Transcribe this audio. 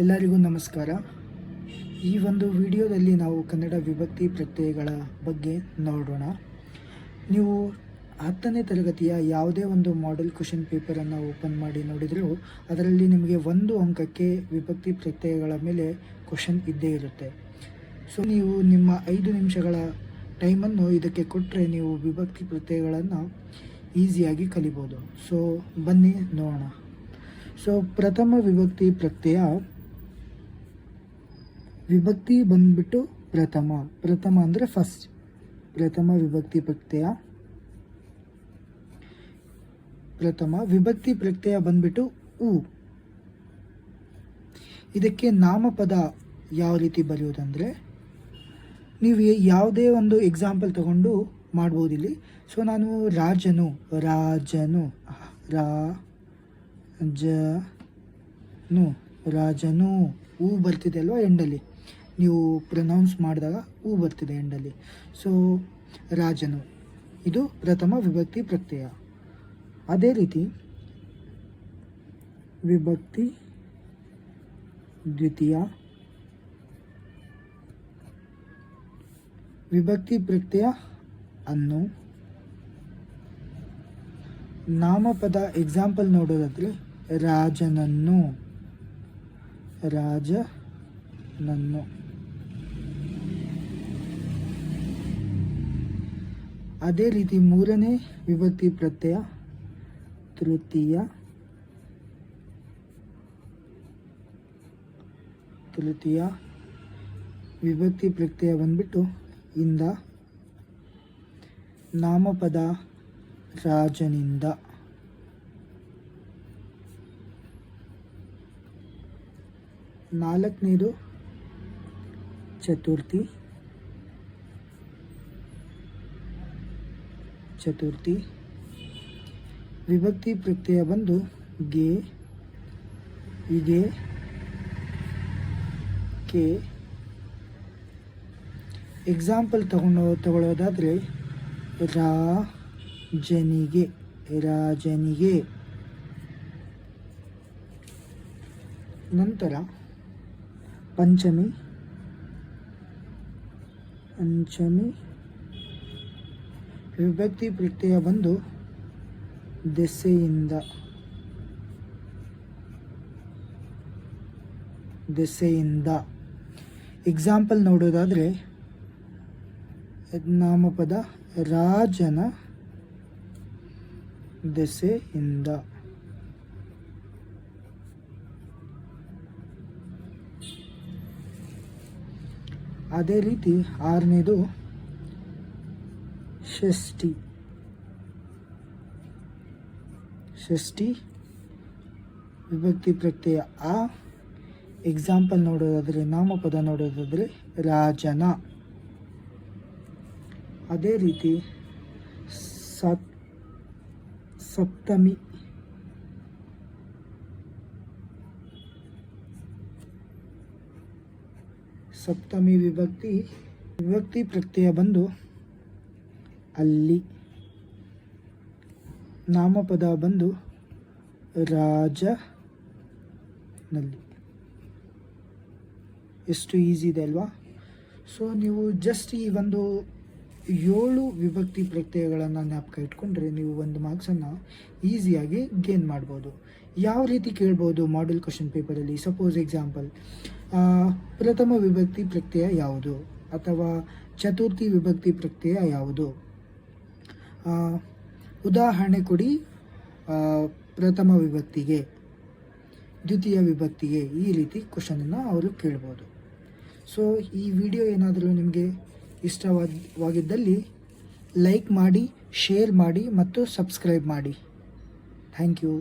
ಎಲ್ಲರಿಗೂ ನಮಸ್ಕಾರ. ಈ ಒಂದು ವಿಡಿಯೋದಲ್ಲಿ ನಾವು ಕನ್ನಡ ವಿಭಕ್ತಿ ಪ್ರತ್ಯಯಗಳ ಬಗ್ಗೆ ನೋಡೋಣ. ನೀವು ಹತ್ತನೇ ತರಗತಿಯ ಯಾವುದೇ ಒಂದು ಮಾಡೆಲ್ ಕ್ವಶನ್ ಪೇಪರನ್ನು ಓಪನ್ ಮಾಡಿ ನೋಡಿದರೂ ಅದರಲ್ಲಿ ನಿಮಗೆ ಒಂದು ಅಂಕಕ್ಕೆ ವಿಭಕ್ತಿ ಪ್ರತ್ಯಯಗಳ ಮೇಲೆ ಕ್ವಶನ್ ಇದ್ದೇ ಇರುತ್ತೆ. ಸೊ ನೀವು ನಿಮ್ಮ ಐದು ನಿಮಿಷಗಳ ಟೈಮನ್ನು ಇದಕ್ಕೆ ಕೊಟ್ಟರೆ ನೀವು ವಿಭಕ್ತಿ ಪ್ರತ್ಯಯಗಳನ್ನು ಈಸಿಯಾಗಿ ಕಲಿಬೋದು. ಸೊ ಬನ್ನಿ ನೋಡೋಣ. ಸೊ ಪ್ರಥಮ ವಿಭಕ್ತಿ ಪ್ರತ್ಯಯ ವಿಭಕ್ತಿ ಬಂದ್ಬಿಟ್ಟು ಪ್ರಥಮ. ಪ್ರಥಮ ಅಂದರೆ ಫಸ್ಟ್ ಪ್ರಥಮ ವಿಭಕ್ತಿ ಪ್ರತ್ಯಯ. ಪ್ರಥಮ ವಿಭಕ್ತಿ ಪ್ರತ್ಯಯ ಬಂದ್ಬಿಟ್ಟು ಉ. ಇದಕ್ಕೆ ನಾಮಪದ ಯಾವ ರೀತಿ ಬರೆಯೋದಂದರೆ ನೀವು ಯಾವುದೇ ಒಂದು ಎಕ್ಸಾಂಪಲ್ ತಗೊಂಡು ಮಾಡ್ಬೋದು ಇಲ್ಲಿ ಸೊ ನಾನು ರಾಜನು ರಾಜನು, ರಾ ಜನು ರಾಜನು ಹೂ ಬರ್ತಿದೆ ಅಲ್ವಾ, ಎಂಡಲ್ಲಿ. ನೀವು ಪ್ರನೌನ್ಸ್ ಮಾಡಿದಾಗ ಹೂ ಬರ್ತಿದೆ ಎಂಡಲ್ಲಿ ಸೊ ರಾಜನು, ಇದು ಪ್ರಥಮ ವಿಭಕ್ತಿ ಪ್ರತ್ಯಯ. ಅದೇ ರೀತಿ, ವಿಭಕ್ತಿ ದ್ವಿತೀಯ, ವಿಭಕ್ತಿ ಪ್ರತ್ಯಯ ಅನ್ನು ನಾಮಪದ ಎಕ್ಸಾಂಪಲ್ ನೋಡೋದಾದ್ರೆ ರಾಜನನ್ನು ರಾಜನನ್ನು. ಅದೇ ರೀತಿ ಮೂರನೇ ವಿಭಕ್ತಿ ಪ್ರತ್ಯಯ, ತೃತೀಯ ತೃತೀಯ ವಿಭಕ್ತಿ ಪ್ರತ್ಯಯ ಬಂದ್ಬಿಟ್ಟು ಇಂದ ನಾಮಪದ ರಾಜನಿಂದ. ನಾಲ್ಕನೇದು ಚತುರ್ಥಿ. ಚತುರ್ಥಿ. ವಿಭಕ್ತಿ ಪ್ರತ್ಯಯ ಬಂದು ಗೆ ಇಗೆ ಕೆ. ಎಕ್ಸಾಂಪಲ್ ತಗೊಂಡು ತಗೊಳ್ಳೋದಾದರೆ ರಾಜನಿಗೆ ರಾಜನಿಗೆ. ನಂತರ ಪಂಚಮಿ ಪಂಚಮಿ ವಿಭಕ್ತಿ ಪ್ರತ್ಯಯ ಬಂದು ದೆಸೆಯಿಂದ. ದೆಸೆಯಿಂದ. ಎಕ್ಸಾಂಪಲ್ ನೋಡೋದಾದರೆ ನಾಮಪದ ರಾಜನ ದೆಸೆಯಿಂದ. ಅದೇ ರೀತಿ ಆರನೇದು ಷಷ್ಠಿ ಷಷ್ಠಿ ವಿಭಕ್ತಿ ಪ್ರತ್ಯಯ ಆ ಎಕ್ಸಾಂಪಲ್ ನೋಡೋದಾದರೆ, ನಾಮಪದ ನೋಡೋದಾದರೆ ರಾಜನ. ಅದೇ ರೀತಿ ಸಪ್ ಸಪ್ತಮಿ. ಸಪ್ತಮಿ ವಿಭಕ್ತಿ ವಿಭಕ್ತಿ ಪ್ರತ್ಯಯ ಬಂದು ಅಲ್ಲಿ ನಾಮಪದ ಬಂದು ರಾಜನಲ್ಲಿ. ಎಷ್ಟು ಈಸಿ ಇದೆ ಅಲ್ವಾ? ಸೊ ನೀವು ಜಸ್ಟ್ ಈ ಒಂದು ಏಳು ವಿಭಕ್ತಿ ಪ್ರತ್ಯಯಗಳನ್ನು ಜ್ಞಾಪಕ ಇಟ್ಕೊಂಡ್ರೆ ನೀವು ಒಂದು ಮಾರ್ಕ್ಸನ್ನು ಈಸಿಯಾಗಿ ಗೇನ್ ಮಾಡ್ಬೋದು. ಯಾವ ರೀತಿ ಕೇಳ್ಬೋದು ಮಾಡ್ಯೂಲ್ ಕ್ವಶನ್ ಪೇಪರಲ್ಲಿ ಸಪೋಸ್ ಎಕ್ಸಾಂಪಲ್ ಪ್ರಥಮ ವಿಭಕ್ತಿ ಪ್ರತ್ಯಯ ಯಾವುದು? ಅಥವಾ ಚತುರ್ಥಿ ವಿಭಕ್ತಿ ಪ್ರತ್ಯಯ ಯಾವುದು? ಉದಾಹರಣೆ ಕೊಡಿ ಪ್ರಥಮ ವಿಭಕ್ತಿಗೆ, ದ್ವಿತೀಯ ವಿಭಕ್ತಿಗೆ ಈ ರೀತಿ ಕ್ವಶನನ್ನು ಅವರು ಕೇಳ್ಬೋದು. ಸೊ ಈ ವಿಡಿಯೋ ಏನಾದರೂ ನಿಮಗೆ ಇಷ್ಟವಾಗಿದ್ದಲ್ಲಿ ಲೈಕ್ ಮಾಡಿ ಶೇರ್ ಮಾಡಿ ಮತ್ತು ಸಬ್ಸ್ಕ್ರೈಬ್ ಮಾಡಿ. Thank you